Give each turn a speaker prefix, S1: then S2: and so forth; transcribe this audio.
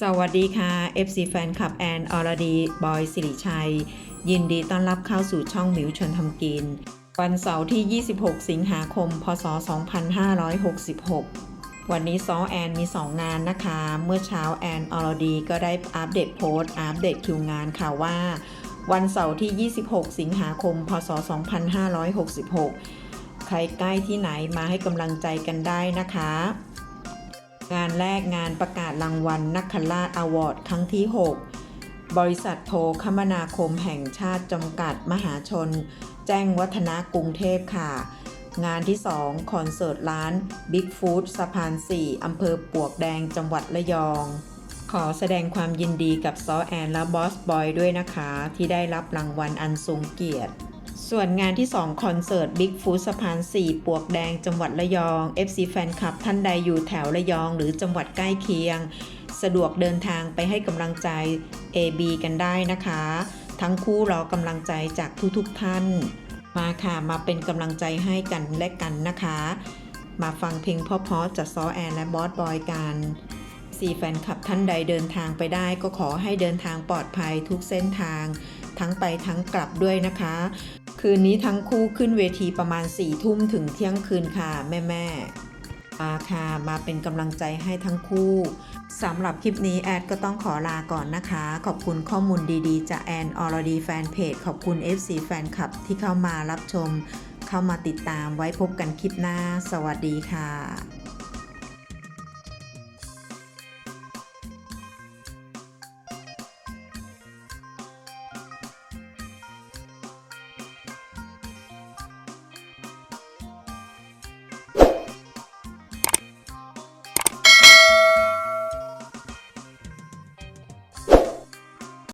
S1: สวัสดีค่ะ FC แฟนคลับแอนอรดี บอยสิริชัย ยินดีต้อนรับเข้าสู่ช่องหมิวชวนทำกิน วันเสาร์ที่ 26 สิงหาคม พศ 2566 วันนี้ซอแอนมี 2 งานนะคะ เมื่อเช้าแอนอรดีก็ได้อัปเดตโพสต์อัปเดตคิวงานค่ะว่า วันเสาร์ที่ 26 สิงหาคม พศ 2566 ใครใกล้ที่ไหนมาให้กำลังใจกันได้นะคะ งานแรกงานประกาศรางวัลนักขราชอวอร์ดครั้งที่ 6 บริษัทโทรคมนาคมแห่งชาติจำกัดมหาชน แจ้งวัฒนะกรุงเทพค่ะ งานที่ 2 คอนเสิร์ตร้าน Big Food สะพาน 4 อำเภอปวกแดงจังหวัดระยอง ขอแสดงความยินดีกับซอแอนและบอสบอยด้วยนะคะ ที่ได้รับรางวัลอันทรงเกียรติ ส่วนงานที่ 2 คอนเสิร์ต Big Food สะพาน 4 ปวกแดง จังหวัดระยอง FC แฟนคลับท่านใดอยู่แถวระยอง หรือจังหวัดใกล้เคียง สะดวกเดินทางไปให้กำลังใจ AB กันได้นะคะ ทั้งคู่รอกำลังใจจากทุกๆทท่าน มาค่ะมาเป็นกำลังใจให้กันและกันนะคะ มาฟังเพลงเพราะๆจากซอแอนและบอสบอยกันสี่แฟนคลับท่านใดเดินทางไปได้ก็ขอให้เดินทางปลอดภัยทุกเส้นทาง ทั้งไปทั้งกลับด้วยนะคะ คืนนี้ทั้งคู่ขึ้นเวทีประมาณ4ี่ทุ่มถึงเที่ยงคืนค่ะแม่แม่มาค่ะมาเป็นกำลังใจให้ทั้งคู่สำหรับคลิปนี้แอดก็ต้องขอลาก่อนนะคะ ขอบคุณข้อมูลดีๆ จากแอนออร์ดีแฟนเพจขอบคุณ FC แฟนคลับที่เข้ามารับชม เข้ามาติดตามไว้พบกันคลิปหน้า สวัสดีค่ะ